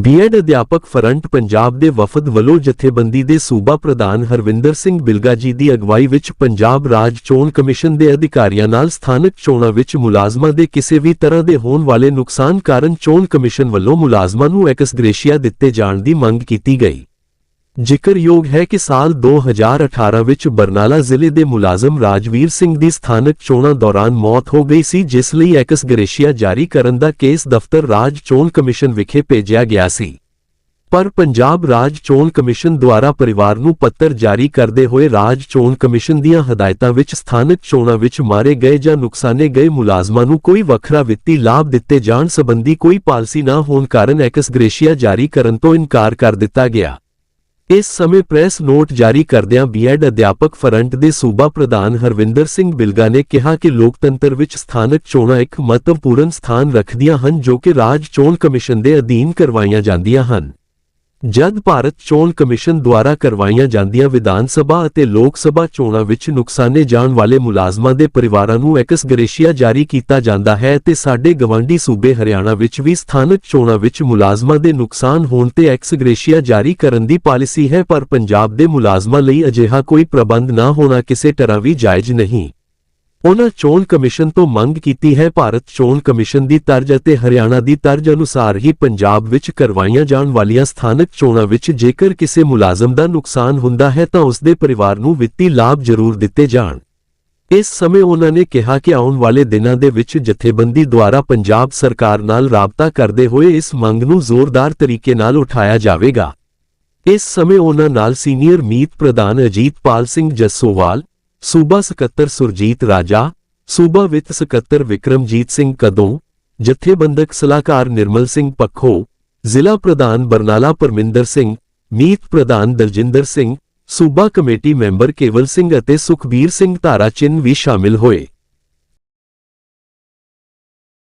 BEd ਅਧਿਆਪਕ front Punjab ਦੇ ਵਫਦ ਵੱਲੋਂ ਜਥੇਬੰਦੀ ਦੇ ਸੂਬਾ ਪ੍ਰਧਾਨ ਹਰਵਿੰਦਰ ਸਿੰਘ ਬਿਲਗਾ ਜੀ ਦੀ ਅਗਵਾਈ ਵਿੱਚ ਪੰਜਾਬ ਰਾਜ ਚੋਣ ਕਮਿਸ਼ਨ ਦੇ ਅਧਿਕਾਰੀਆਂ ਨਾਲ ਸਥਾਨਕ ਚੋਣਾਂ ਵਿੱਚ ਮੁਲਾਜ਼ਮਾਂ ਦੇ ਕਿਸੇ ਵੀ ਤਰ੍ਹਾਂ ਦੇ ਹੋਣ ਵਾਲੇ ਨੁਕਸਾਨ ਕਾਰਨ ਚੋਣ ਕਮਿਸ਼ਨ ਵੱਲੋਂ ਮੁਲਾਜ਼ਮਾਂ ਨੂੰ ਐਕਸ ਗ੍ਰੇਸ਼ੀਆ ਦਿੱਤੇ ਜਾਣ ਦੀ ਮੰਗ ਕੀਤੀ ਗਈ। ਜ਼ਿਕਰਯੋਗ ਹੈ ਕਿ ਸਾਲ 2018 ਵਿੱਚ ਬਰਨਾਲਾ ਜ਼ਿਲ੍ਹੇ ਦੇ ਮੁਲਾਜ਼ਮ ਰਾਜਵੀਰ ਸਿੰਘ ਦੀ ਸਥਾਨਕ ਚੋਣਾਂ ਦੌਰਾਨ ਮੌਤ ਹੋ ਗਈ ਸੀ, ਜਿਸ ਲਈ ਐਕਸ ਗ੍ਰੇਸ਼ੀਆ ਜਾਰੀ ਕਰਨ ਦਾ ਕੇਸ ਦਫ਼ਤਰ ਰਾਜ ਚੋਣ ਕਮਿਸ਼ਨ ਵਿਖੇ ਭੇਜਿਆ ਗਿਆ ਸੀ। ਪਰ ਪੰਜਾਬ ਰਾਜ ਚੋਣ ਕਮਿਸ਼ਨ ਦੁਆਰਾ ਪਰਿਵਾਰ ਨੂੰ ਪੱਤਰ ਜਾਰੀ ਕਰਦੇ ਹੋਏ ਰਾਜ ਚੋਣ ਕਮਿਸ਼ਨ ਦੀਆਂ ਹਦਾਇਤਾਂ ਵਿੱਚ ਸਥਾਨਕ ਚੋਣਾਂ ਵਿੱਚ ਮਾਰੇ ਗਏ ਜਾਂ ਨੁਕਸਾਨੇ ਗਏ ਮੁਲਾਜ਼ਮਾਂ ਨੂੰ ਕੋਈ ਵੱਖਰਾ ਵਿੱਤੀ ਲਾਭ ਦਿੱਤੇ ਜਾਣ ਸੰਬੰਧੀ ਕੋਈ ਪਾਲਿਸੀ ਨਾ ਹੋਣ ਕਾਰਨ ਐਕਸ ਗ੍ਰੇਸ਼ੀਆ ਜਾਰੀ ਕਰਨ ਤੋਂ ਇਨਕਾਰ ਕਰ ਦਿੱਤਾ ਗਿਆ। ਇਸ ਸਮੇਂ ਪ੍ਰੈਸ ਨੋਟ ਜਾਰੀ ਕਰਦਿਆਂ ਬੀਐਡ ਅਧਿਆਪਕ ਫਰੰਟ ਦੇ ਸੂਬਾ ਪ੍ਰਧਾਨ ਹਰਵਿੰਦਰ ਸਿੰਘ ਬਿਲਗਾ ਨੇ ਕਿਹਾ ਕਿ ਲੋਕਤੰਤਰ ਵਿੱਚ ਸਥਾਨਕ ਚੋਣਾਂ ਇੱਕ ਮਹੱਤਵਪੂਰਨ ਸਥਾਨ ਰੱਖਦੀਆਂ ਹਨ ਜੋ ਕਿ ਰਾਜ ਚੋਣ ਕਮਿਸ਼ਨ ਦੇ ਅਧੀਨ ਕਰਵਾਈਆਂ ਜਾਂਦੀਆਂ ਹਨ। ਜਦ ਭਾਰਤ ਚੋਣ ਕਮਿਸ਼ਨ ਦੁਆਰਾ ਕਰਵਾਈਆਂ ਜਾਂਦੀਆਂ ਵਿਧਾਨ ਸਭਾ ਅਤੇ ਲੋਕ ਸਭਾ ਚੋਣਾਂ ਵਿੱਚ ਨੁਕਸਾਨੇ ਜਾਣ ਵਾਲੇ ਮੁਲਾਜ਼ਮਾਂ ਦੇ ਪਰਿਵਾਰਾਂ ਨੂੰ ਐਕਸ ਗ੍ਰੇਸ਼ੀਆ ਜਾਰੀ ਕੀਤਾ ਜਾਂਦਾ ਹੈ ਤੇ ਸਾਡੇ ਗਵਾਂਢੀ ਸੂਬੇ ਹਰਿਆਣਾ ਵਿੱਚ ਵੀ ਸਥਾਨਕ ਚੋਣਾਂ ਵਿੱਚ ਮੁਲਾਜ਼ਮਾਂ ਦੇ ਨੁਕਸਾਨ ਹੋਣ ਤੇ ਐਕਸ ਗ੍ਰੇਸ਼ੀਆ ਜਾਰੀ ਕਰਨ ਦੀ ਪਾਲਿਸੀ ਹੈ, ਪਰ ਪੰਜਾਬ ਦੇ ਮੁਲਾਜ਼ਮਾਂ ਲਈ ਅਜਿਹਾ ਕੋਈ ਪ੍ਰਬੰਧ ਨਾ ਹੋਣਾ ਕਿਸੇ ਤਰ੍ਹਾਂ ਵੀ ਜਾਇਜ਼ ਨਹੀਂ। ਉਹਨਾਂ ਚੋਣ ਕਮਿਸ਼ਨ ਤੋਂ ਮੰਗ ਕੀਤੀ ਹੈ, ਭਾਰਤ ਚੋਣ ਕਮਿਸ਼ਨ ਦੀ ਤਰਜ਼ ਅਤੇ ਹਰਿਆਣਾ ਦੀ ਤਰਜ਼ ਅਨੁਸਾਰ ਹੀ ਪੰਜਾਬ ਵਿੱਚ ਕਰਵਾਈਆਂ ਜਾਣ ਵਾਲੀਆਂ ਸਥਾਨਕ ਚੋਣਾਂ ਵਿੱਚ ਜੇਕਰ ਕਿਸੇ ਮੁਲਾਜ਼ਮ ਦਾ ਨੁਕਸਾਨ ਹੁੰਦਾ ਹੈ ਤਾਂ ਉਸ ਦੇ ਪਰਿਵਾਰ ਨੂੰ ਵਿੱਤੀ ਲਾਭ ਜ਼ਰੂਰ ਦਿੱਤੇ ਜਾਣ। ਇਸ ਸਮੇਂ ਉਹਨਾਂ ਨੇ ਕਿਹਾ ਕਿ ਆਉਣ ਵਾਲੇ ਦਿਨਾਂ ਦੇ ਵਿੱਚ ਜਥੇਬੰਦੀ ਦੁਆਰਾ ਪੰਜਾਬ ਸਰਕਾਰ ਨਾਲ ਰਾਬਤਾ ਕਰਦੇ ਹੋਏ ਇਸ ਮੰਗ ਨੂੰ ਜ਼ੋਰਦਾਰ ਤਰੀਕੇ ਨਾਲ ਉਠਾਇਆ ਜਾਵੇਗਾ। ਇਸ ਸਮੇਂ ਉਹਨਾਂ ਨਾਲ ਸੀਨੀਅਰ ਮੀਤ ਪ੍ਰਧਾਨ ਅਜੀਤਪਾਲ ਸਿੰਘ ਜੱਸੋਵਾਲ ਸੂਬਾ ਸਕੱਤਰ ਸੁਰਜੀਤ ਰਾਜਾ, ਸੂਬਾ ਵਿੱਤ ਸਕੱਤਰ ਵਿਕਰਮਜੀਤ ਸਿੰਘ ਕਦੋਂ, ਜਥੇਬੰਦਕ ਸਲਾਹਕਾਰ ਨਿਰਮਲ ਸਿੰਘ ਪੱਖੋ, ਜ਼ਿਲ੍ਹਾ ਪ੍ਰਧਾਨ ਬਰਨਾਲਾ ਪਰਮਿੰਦਰ ਸਿੰਘ, ਮੀਤ ਪ੍ਰਧਾਨ ਦਲਜਿੰਦਰ ਸਿੰਘ, ਸੂਬਾ ਕਮੇਟੀ ਮੈਂਬਰ ਕੇਵਲ ਸਿੰਘ ਅਤੇ ਸੁਖਬੀਰ ਸਿੰਘ ਧਾਰਾ ਚਿੰਨ ਵੀ ਸ਼ਾਮਿਲ ਹੋਏ।